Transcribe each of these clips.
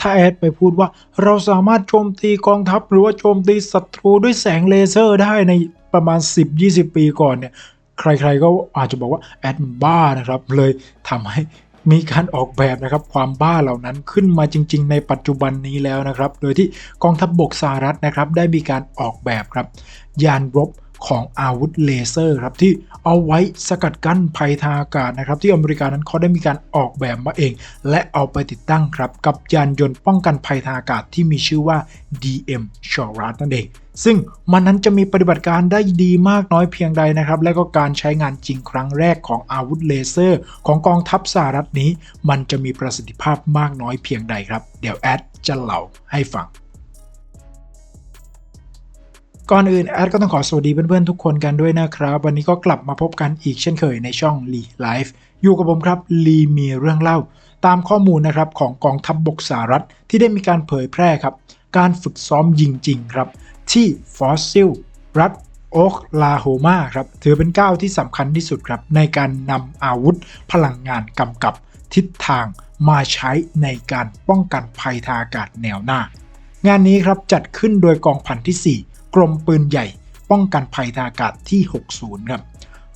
ถ้าแอดไปพูดว่าเราสามารถโจมตีกองทัพหรือว่าโจมตีศัตรูด้วยแสงเลเซอร์ได้ในประมาณ 10-20 ปีก่อนเนี่ย ใครๆก็อาจจะบอกว่าแอดบ้านะครับ เลยทำให้มีการออกแบบนะครับความบ้าเหล่านั้นขึ้นมาจริง ๆ ในปัจจุบันนี้แล้วนะครับ โดยที่กองทัพบบกสหรัฐนะครับได้มีการออกแบบครับ ยานรบ ของอาวุธเลเซอร์ครับที่เอาไว้สกัดกั้นภัยทางอากาศนะครับที่อเมริกานั้นเขาได้มีการออกแบบมาเอง และเอาไปติดตั้งครับกับยานยนต์ป้องกันภัยทางอากาศที่มีชื่อว่า DM s h o r a t นั่นเอง ซึ่งมันนั้นจะมีปฏิบัติการได้ดีมากน้อยเพียงใดนะครับ และก็การใช้งานจริงครั้งแรกของอาวุธเลเซอร์ ของกองทัพสหรัฐนี้ มันจะมีประสิทธิภาพมากน้อยเพียงใดครับ เดี๋ยวแอดจะเล่าให้ฟัง ก่อนอื่นแอดก็ต้องขอสวัสดีเพื่อนๆทุกคนกันด้วยนะครับ วันนี้ก็กลับมาพบกันอีกเช่นเคยในช่องลีไลฟ์อยู่กับผมครับลีมีเรื่องเล่า ตามข้อมูลนะครับของกองทัพบบกสหรัฐ ที่ได้มีการเผยแพร่ครับ การฝึกซ้อมยิงจริงครับ ที่ฟอสซิลรัฐโอ๊กลาโฮมาครับ ถือเป็นก้าวที่สำคัญที่สุดครับ ในการนำอาวุธพลังงานกำกับทิศทางมาใช้ในการป้องกันภัยทางอากาศแนวหน้า งานนี้ครับจัดขึ้นโดยกองพันที่ 4 กรมปืนใหญ่ ป้องกันภัยทางอากาศที่ 60 ครับ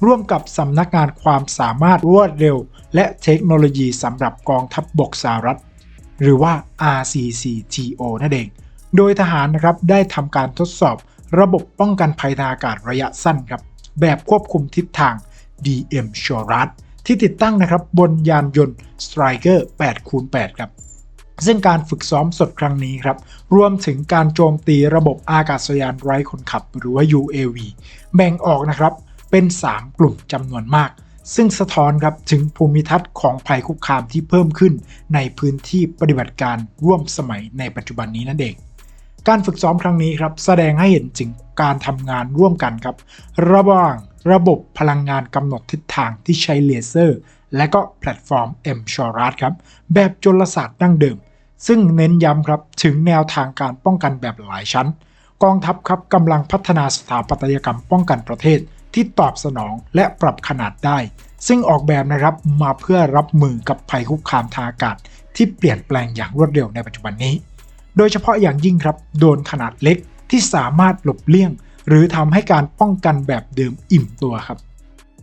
ร่วมกับสำนักงานความสามารถรวดเร็ว และเทคโนโลยีสำหรับกองทัพบบกสหรัฐ หรือว่า RCCTO นั่นเอง โดยทหารนะครับได้ทำการทดสอบระบบป้องกันภัยทางอากาศระยะสั้นครับ แบบควบคุมทิศทาง DM s h o r a t ที่ติดตั้งนะครับบนยานยนต์ Striker 8x8 ครับ ซึ่งการฝึกซ้อมสดครั้งนี้ครับรวมถึงการโจมตีระบบอากาศยานไร้คนขับหรือว่า UAV แบ่งออกนะครับเป็น 3 กลุ่มจำนวนมาก ซึ่งสะท้อนครับถึงภูมิทัศน์ของภัยคุกคามที่เพิ่มขึ้นในพื้นที่ปฏิบัติการร่วมสมัยในปัจจุบันนี้นั่นเอง การฝึกซ้อมครั้งนี้ครับแสดงให้เห็นถึงการทำงานร่วมกันครับ ระหว่างระบบพลังงานกำหนดทิศทางที่ใช้เลเซอร์ และก็แพลตฟอร์ม M s h o r a t ครับ แบบจลศาสตร์ดั้งเดิม ซึ่งเน้นย้ำครับถึงแนวทางการป้องกันแบบหลายชั้น กองทัพครับกำลังพัฒนาสถาปัตยกรรมป้องกันประเทศที่ตอบสนองและปรับขนาดได้ ซึ่งออกแบบนะครับมาเพื่อรับมือกับภัยคุกคามทางอากาศ ที่เปลี่ยนแปลงอย่างรวดเร็วในปัจจุบันนี้ โดยเฉพาะอย่างยิ่งครับโดนขนาดเล็กที่สามารถหลบเลี่ยง หรือทำให้การป้องกันแบบเดิมอิ่มตัวครับ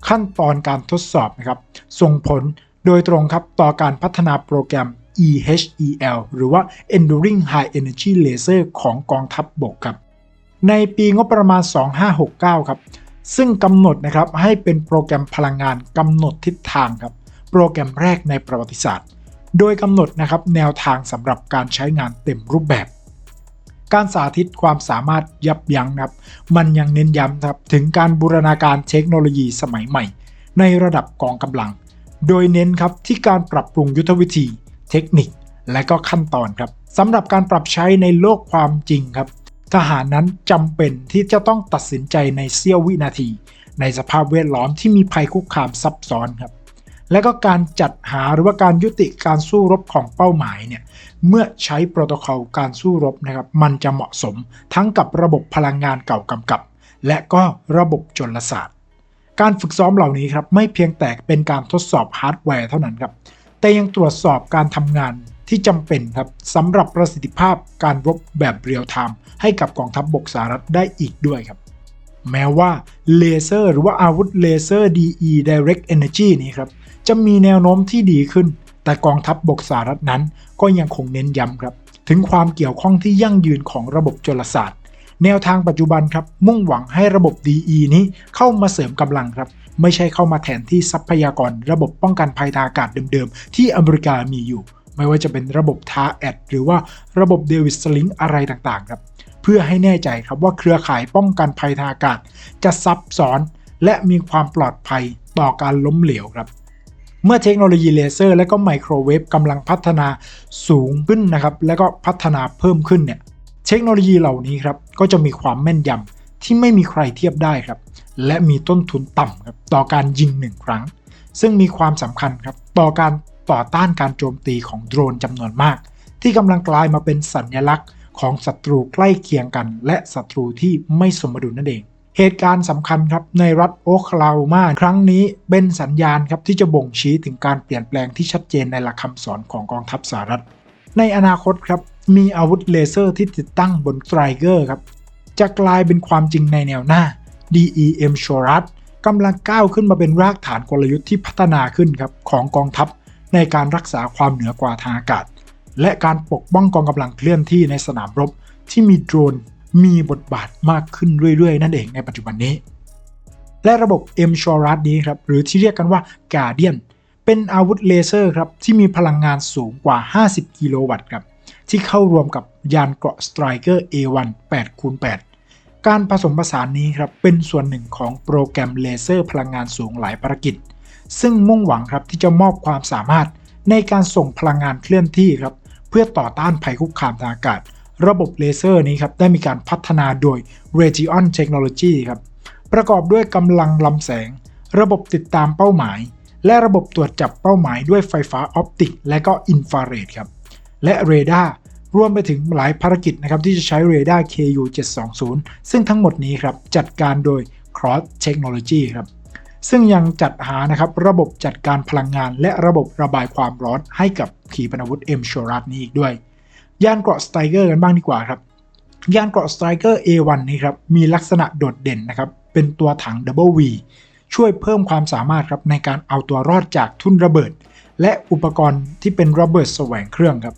ขั้นตอนการทดสอบนะครับส่งผลโดยตรงครับต่อการพัฒนาโปรแกรม EHEL หรือว่า Enduring High Energy Laser ของกองทัพบบกครับ ในปีงบประมาณ 2569 ครับ ซึ่งกำหนดนะครับให้เป็นโปรแกรมพลังงานกำหนดทิศทางครับ โปรแกรมแรกในประวัติศาสตร์ โดยกำหนดนะครับแนวทางสำหรับการใช้งานเต็มรูปแบบการสาธิตความสามารถยับยั้งครับ มันยังเน้นย้ำครับถึงการบูรณาการเทคโนโลยีสมัยใหม่ ในระดับกองกำลัง โดยเน้นครับที่การปรับปรุงยุทธวิธี เทคนิค และก็ขั้นตอนครับสำหรับการปรับใช้ในโลกความจริงครับ ทหารนั้นจำเป็นที่จะต้องตัดสินใจในเสี้ยววินาที ในสภาพแวดล้อมที่มีภัยคุกคามซับซ้อนครับ และก็การจัดหาหรือว่าการยุติการสู้รบของเป้าหมายเนี่ยเมื่อใช้โปรโตคอลการสู้รบนะครับ มันจะเหมาะสมทั้งกับระบบพลังงานเก่ากำกับ และก็ระบบจลศาสตร์ การฝึกซ้อมเหล่านี้ครับไม่เพียงแต่เป็นการทดสอบฮาร์ดแวร์เท่านั้นครับ แต่ยังตรวจสอบการทำงานที่จำเป็นครับสำหรับประสิทธิภาพการรบแบบเรียลไทม์ให้กับกองทัพบบกสหรัฐได้อีกด้วยครับ แม้ว่าเลเซอร์หรือว่าอาวุธเลเซอร์ DE Direct Energy นี้ครับ จะมีแนวโน้มที่ดีขึ้น แต่กองทัพบบกสหรัฐนั้นก็ยังคงเน้นย้ำครับ ถึงความเกี่ยวข้องที่ยั่งยืนของระบบจลศาสตร์ แนวทางปัจจุบันครับมุ่งหวังให้ระบบ DE นี้เข้ามาเสริมกำลังครับ ไม่ใช่เข้ามาแทนที่ทรัพยากรระบบป้องกันภัยทางอากาศเดิมๆ ที่อเมริกามีอยู่ ไม่ว่าจะเป็นระบบทาแอดหรือว่าระบบเดวิสลิงอะไรต่างๆครับเพื่อให้แน่ใจครับว่าเครือข่ายป้องกันภัยทางอากาศ จะซับซ้อน และมีความปลอดภัยต่อการล้มเหลวครับ เมื่อเทคโนโลยีเลเซอร์ และก็ไมโครเวฟกำลังพัฒนาสูงขึ้นนะครับ และก็พัฒนาเพิ่มขึ้นเนี่ย เทคโนโลยีเหล่านี้ครับก็จะมีความแม่นยำที่ไม่มีใครเทียบได้ครับ และมีต้นทุนต่ำครับต่อการยิงหนึ่งครั้ง ซึ่งมีความสำคัญครับต่อการต่อต้านการโจมตีของโดรนจำนวนมาก ที่กำลังกลายมาเป็นสัญลักษณ์ของศัตรูใกล้เคียงกัน และศัตรูที่ไม่สมดุลนั่นเอง เหตุการณ์สำคัญครับในรัฐโอคลาโฮมาครั้งนี้เป็นสัญญาณครับที่จะบ่งชี้ถึงการเปลี่ยนแปลงที่ชัดเจนในหลักคำสอนของกองทัพสหรัฐ ในอนาคตครับ มีอาวุธเลเซอร์ที่ติดตั้งบนไตรเกอร์ครับ จะกลายเป็นความจริงในแนวหน้า DEM s h o r a t กำลังก้าวขึ้นมาเป็นรากฐานกลยุทธ์ที่พัฒนาขึ้นครับของกองทัพในการรักษาความเหนือกว่าทางอากาศ และการปกป้องกองกำลังเคลื่อนที่ในสนามรบ ที่มีโดรนมีบทบาทมากขึ้นเรื่อยๆ นั่นเองในปัจจุบันนี้ และระบบ M s h o r a t นี้ครับหรือที่เรียกกันว่า Guardian เป็นอาวุธเลเซอร์ครับที่มีพลังงานสูงกว่า 50 กิโลวัตต์ครับ ที่เข้ารวมกับยานเกราะ Striker A1 8คูณ8การผสมผสานนี้ครับเป็นส่วนหนึ่งของโปรแกรมเลเซอร์พลังงานสูงหลายภารกิจ ซึ่งมุ่งหวังครับที่จะมอบความสามารถในการส่งพลังงานเคลื่อนที่ครับเพื่อต่อต้านภัยคุกคามทางอากาศ ระบบเลเซอร์นี้ครับได้มีการพัฒนาโดย Region Technology ครับประกอบด้วยกำลังลำแสง ระบบติดตามเป้าหมาย และระบบตรวจจับเป้าหมายด้วยไฟฟ้าออปติก และก็อินฟราเรดครับ และเรดาร์รวมไปถึงหลายภารกิจนะครับที่จะใช้เรดาร์ KU 720 ซึ่งทั้งหมดนี้ครับจัดการโดย Cross Technology ครับซึ่งยังจัดหานะครับระบบจัดการพลังงาน และระบบระบายความร้อนให้กับขีปนาวุธ M s h o r a t นี้อีกด้วย ยานเกราะ Striker กันบ้างดีกว่าครับ ยานเกราะ Striker A1 นี้ครับมีลักษณะโดดเด่นนะครับเป็นตัวถัง Double V ช่วยเพิ่มความสามารถครับในการเอาตัวรอดจากทุ่นระเบิด และอุปกรณ์ที่เป็นระเบิดแสวงเครื่องครับ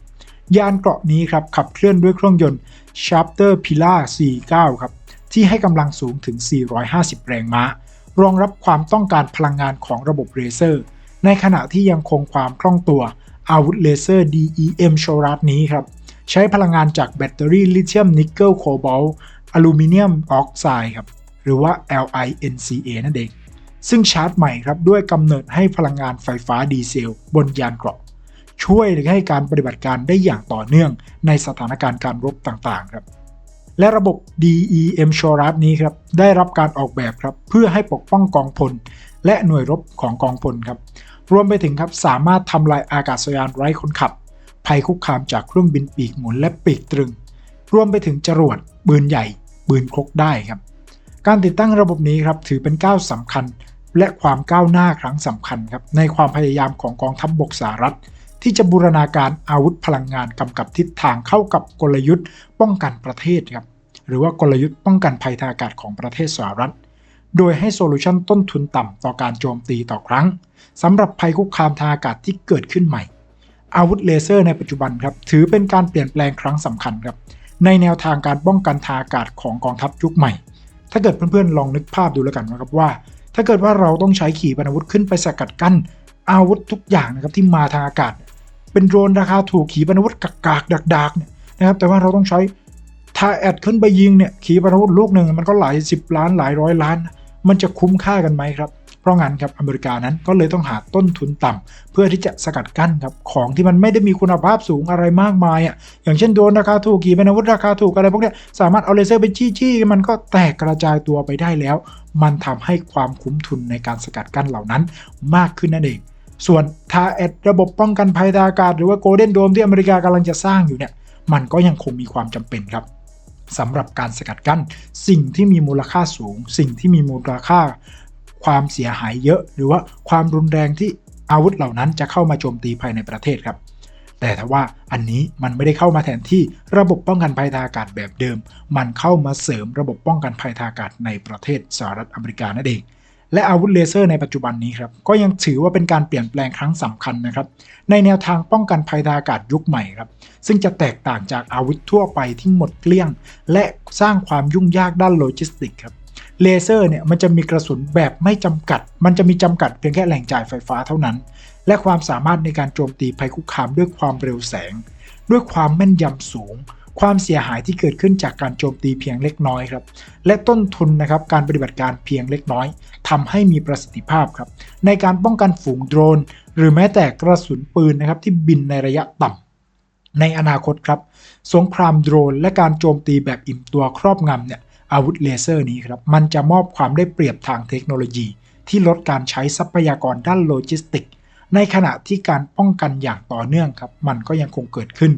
ยานเกราะนี้ครับขับเคลื่อนด้วยเครื่องยนต์ Sharpter Pila 49 ครับที่ให้กำลังสูงถึง 450 แรงม้า รองรับความต้องการพลังงานของระบบเลเซอร์ ในขณะที่ยังคงความคล่องตัวอาวุธเลเซอร์ DEM s h o r a t นี้ครับ ใช้พลังงานจากแบตเตอรี่ลิเธียมนิกเกิลโคบอลอลูมิเนียมออกไซด์ครับ หรือว่า LINCA นั่นเอง ซึ่งชาร์จใหม่ครับ ด้วยกำเนิดให้พลังงานไฟฟ้าดีเซล บนยานเกราะ ช่วยให้การปฏิบัติการได้อย่างต่อเนื่องในสถานการณ์การรบต่างๆครับและระบบ DEM s h o r a t นี้ครับได้รับการออกแบบครับเพื่อให้ปกป้องกองพล และหน่วยรบของกองพลครับรวมไปถึงครับสามารถทำลายอากาศยานไร้คนขับ ภัยคุกคามจากเครื่องบินปีกหมุนและปีกตรึง รวมไปถึงจรวดปืนใหญ่ปืนครกได้ครับ การติดตั้งระบบนี้ครับถือเป็นก้าวสำคัญ และความก้าวหน้าครั้งสำคัญครับในความพยายามของกองทัพบบกสหรัฐ ที่จะบูรณาการอาวุธพลังงานกำกับทิศทางเข้ากับกลยุทธ์ ป้องกันประเทศครับหรือว่ากลยุทธ์ป้องกันภัยทางอากาศของประเทศสหรัฐ โดยให้โซลูชันต้นทุนต่ำต่อการโจมตีต่อครั้งสำหรับภัยคุกคามทางอากาศที่เกิดขึ้นใหม่ อาวุธเลเซอร์ในปัจจุบันครับถือเป็นการเปลี่ยนแปลงครั้งสำคัญครับในแนวทางการป้องกันทางอากาศของกองทัพยุคใหม่ ถ้าเกิดเพื่อนๆลองนึกภาพดูแล้วกันนะครับว่า ถ้าเกิดว่าเราต้องใช้ขีปนาวุธขึ้นไปสกัดกั้นอาวุธทุกอย่างนะครับที่มาทางอากาศ เป็นโดรนราคาถูกขีปนาวุธกากๆดักๆเนี่ยนะครับแต่ว่าเราต้องใช้ถ้าแอดขึ้นไปยิงเนี่ยขีปนาวุธลูกหนึ่งมันก็หลายสิบล้านหลายร้อยล้าน มันจะคุ้มค่ากันไหมครับ เพราะงั้นครับอเมริกานั้นก็เลยต้องหาต้นทุนต่ำเพื่อที่จะสกัดกั้นครับของที่มันไม่ได้มีคุณภาพสูงอะไรมากมายอะอย่างเช่นโดรนราคาถูกขีปนาวุธราคาถูกอะไรพวกเนี้ยสามารถเอาเลเซอร์ไปจี้ๆมันก็แตกกระจายตัวไปได้แล้ว มันทำให้ความคุ้มทุนในการสกัดกั้นเหล่านั้นมากขึ้นนั่นเอง ส่วนทาเอดระบบป้องกันภัยทางอากาศ หรือว่าโกลเด้นโดมที่อเมริกากำลังจะสร้างอยู่เนี่ยมันก็ยังคงมีความจำเป็นครับสำหรับการสกัดกั้นสิ่งที่มีมูลค่าสูง สิ่งที่มีมูลค่า ความเสียหายเยอะ หรือว่าความรุนแรงที่อาวุธเหล่านั้นจะเข้ามาโจมตีภายในประเทศครับ แต่ถ้าว่าอันนี้มันไม่ได้เข้ามาแทนที่ระบบป้องกันภัยทางอากาศแบบเดิม มันเข้ามาเสริมระบบป้องกันภัยทางอากาศในประเทศสหรัฐอเมริกานั่นเอง และอาวุธเลเซอร์ในปัจจุบันนี้ครับก็ยังถือว่าเป็นการเปลี่ยนแปลงครั้งสำคัญนะครับ ในแนวทางป้องกันภัยทางอากาศยุคใหม่ครับ ซึ่งจะแตกต่างจากอาวุธทั่วไปที่หมดเกลี้ยง และสร้างความยุ่งยากด้านโลจิสติกครับเลเซอร์เนี่ยมันจะมีกระสุนแบบไม่จำกัด มันจะมีจำกัดเพียงแค่แหล่งจ่ายไฟฟ้าเท่านั้น และความสามารถในการโจมตีภัยคุกคามด้วยความเร็วแสง ด้วยความแม่นยำสูง ความเสียหายที่เกิดขึ้นจากการโจมตีเพียงเล็กน้อยครับ และต้นทุนนะครับการปฏิบัติการเพียงเล็กน้อยทำให้มีประสิทธิภาพครับ ในการป้องกันฝูงโดรน หรือแม้แต่กระสุนปืนนะครับที่บินในระยะต่ำในอนาคตครับ สงครามโดรน และการโจมตีแบบอิ่มตัวครอบงำเนี่ยอาวุธเลเซอร์นี้ครับมันจะมอบความได้เปรียบทางเทคโนโลยี ที่ลดการใช้ทรัพยากรด้านโลจิสติก ในขณะที่การป้องกันอย่างต่อเนื่องครับมันก็ยังคงเกิดขึ้น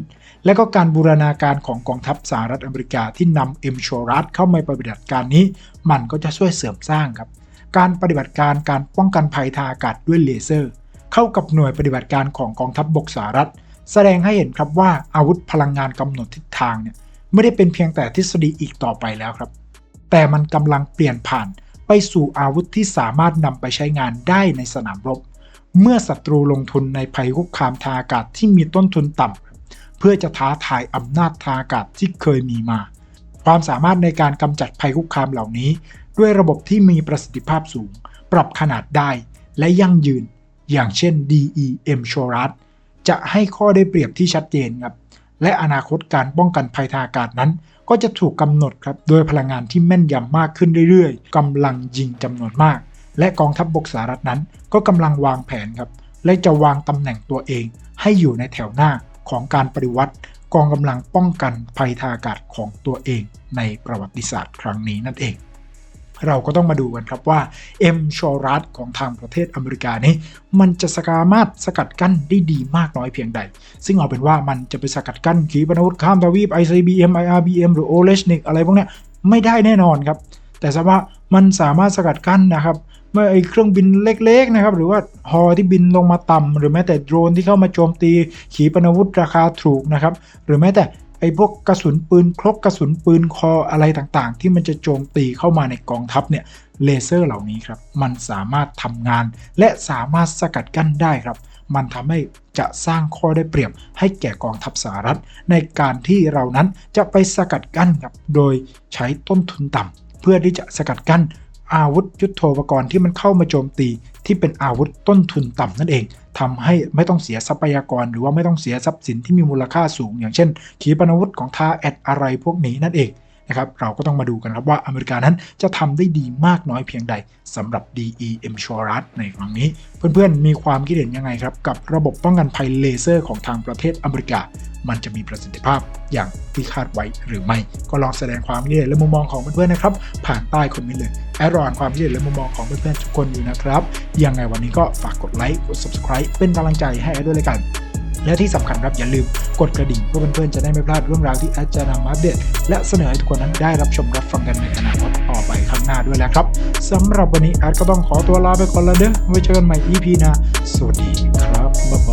และก็การบูรณาการของกองทัพสหรัฐอเมริกาที่นำเอ็มโชรัสเข้ามาปฏิบัติการนี้ มันก็จะช่วยเสริมสร้างครับ การปฏิบัติการการป้องกันภัยทางอากาศด้วยเลเซอร์ เข้ากับหน่วยปฏิบัติการของกองทัพบบกสหรัฐ แสดงให้เห็นครับว่าอาวุธพลังงานกำหนดทิศทางเนี่ยไม่ได้เป็นเพียงแต่ทฤษฎีอีกต่อไปแล้วครับ แต่มันกำลังเปลี่ยนผ่านไปสู่อาวุธที่สามารถนำไปใช้งานได้ในสนามรบ เมื่อศัตรูลงทุนในภัยคุกคามทางอากาศที่มีต้นทุนต่ำเพื่อจะท้าทายอำนาจทางอากาศที่เคยมีมา ความสามารถในการกำจัดภัยคุกคามเหล่านี้ ด้วยระบบที่มีประสิทธิภาพสูง ปรับขนาดได้และยั่งยืน อย่างเช่น DEM s h o r a t จะให้ข้อได้เปรียบที่ชัดเจนครับและอนาคตการป้องกันภัยทางอากาศนั้น ก็จะถูกกำหนดครับโดยพลังงานที่แม่นยำมากขึ้นเรื่อยๆกำลังยิงจำนวนมาก และกองทัพบบกสหรัฐนั้น ก็กำลังวางแผนครับและจะวางตำแหน่งตัวเอง ให้อยู่ในแถวหน้าของการปฏิวัติ กองกำลังป้องกันภัยทางอากาศของตัวเอง ในประวัติศาสตร์ครั้งนี้นั่นเอง เราก็ต้องมาดูกันครับว่า M s h o r a t ของทางประเทศอเมริกานี้ มันจะสามารถสกัดกั้นได้ดีมากน้อยเพียงใด ซึ่งเอาเป็นว่ามันจะไปสกัดกั้นขีปนาวุธข้ามทวีป ICBM IRBM หรือ o l e s h n i k อะไรพวกนี้ไม่ได้แน่นอนครับ แต่สว่ามันสามารถสกัดกั้นนะครับ เมื่อไอเครื่องบินเล็กๆนะครับหรือว่าฮอที่บินลงมาต่ำหรือแม้แต่โดรนที่เข้ามาโจมตีขีปนาวุธราคาถูกนะครับหรือแม้แต่ไอพวกกระสุนปืนครกกระสุนปืนคออะไรต่างๆ ที่มันจะโจมตีเข้ามาในกองทัพเนี่ยเลเซอร์เหล่านี้ครับมันสามารถทำงาน และสามารถสกัดกั้นได้ครับ มันทำให้จะสร้างข้อได้เปรียบให้แก่กองทัพสหรัฐ ในการที่เรานั้นจะไปสกัดกั้นครับโดยใช้ต้นทุนต่ำเพื่อที่จะสกัดกั้น อาวุธยุโทโธปกรณ์ที่มันเข้ามาโจมตีที่เป็นอาวุธต้นทุนต่ำนั่นเองทำให้ไม่ต้องเสียทรัพยากร หรือว่าไม่ต้องเสียทรัพย์สินที่มีมูลค่าสูง อย่างเช่นขีปนาวุธของทาแอดอะไรพวกนี้นั่นเอง นะครับเราก็ต้องมาดูกันครับว่าอเมริกานั้นจะทำได้ดีมากน้อยเพียงใดสำหรับ DEM s h o r a t ในครั้งนี้ เพื่อนๆ มีความคิดเห็นยังไงครับ กับระบบป้องกันภัยเลเซอร์ของทางประเทศอเมริกา มันจะมีประสิทธิภาพอย่างที่คาดไว้หรือไม่ ก็ลองแสดงความคิดเห็นและมุมมองของเพื่อนๆนะครับ ผ่านใต้คอมเมนต์เลยแอดรอนความคิดเห็นและมุมมองของเพื่อนๆทุกคนอยู่นะครับยังไงวันนี้ก็ฝากกดไลค์กด subscribe เป็นกำลังใจให้ดด้วยเลยกัน และที่สำคัญครับอย่าลืมกดกระดิ่งเพื่อเพื่อนๆจะได้ไม่พลาดเรื่องราวที่แอดจะนำมาอัปเดตและเสนอให้ทุกคนนั้นได้รับชมรับฟังกันในอนาคตต่อไปข้างหน้าด้วยแหละครับสำหรับวันนี้แอดก็ต้องขอตัวลาไปก่อนแล้วเด้อไว้เจอกันใหม่ EP หน้าสวัสดีครับบ๊ายบาย